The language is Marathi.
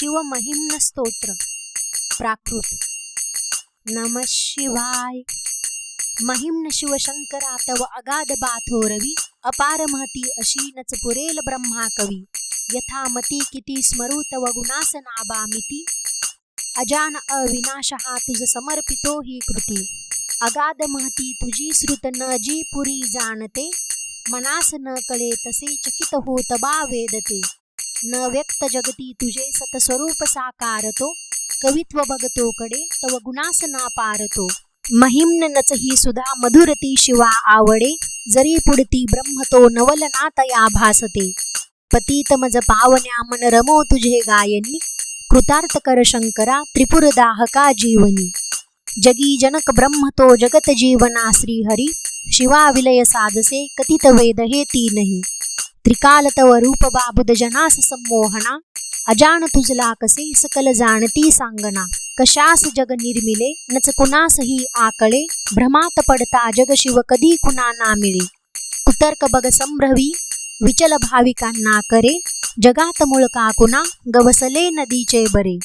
शिवमहिम्न स्तोत्र. प्राकृत. नम शिवाय. महिम्न शिवशंकरा तव अगाध बाथोरवी अपार महती अशी नच पुरेल ब्रह्मा कवी. यथा मती किती स्मरू तव गुणासनाबामिती अजान अविनाश हा तुझ समर्पितो ही कृती. अगाध महती तुझी श्रुत न जी पुरी जाणते. मनास न कळे तसे चकित होत बा वेदते. न व्यक्त जगती तुझे सतस्वरूप साकारतो. कवित्व बघतो कडे तव गुणास ना पारतो. महिम्न नच ही सुधा मधुरती शिवा आवडे. जरी पुढती ब्रह्म तो नवल नातया भासते. पतित मज पावन्या मन रमो तुझे गायनी. कृतार्थ कर शंकरा त्रिपुर दाहका जीवनी. जगी जनक ब्रह्म तो जगत जीवना श्रीहरी. शिवा विलय साधसे कथित वेद हे तीनही त्रिकालतव तव जनास संमोहना अजान तुझला कसे सकल जाणती सांगना कशास जग निर्मिले नच कुणासही आकळे भ्रमात पडता जग शिव कधी कुणा ना मिळे कुतर्क बग संभ्रवी विचल भाविकांना करे जगात मुळका कुणा गवसले नदीचे बरे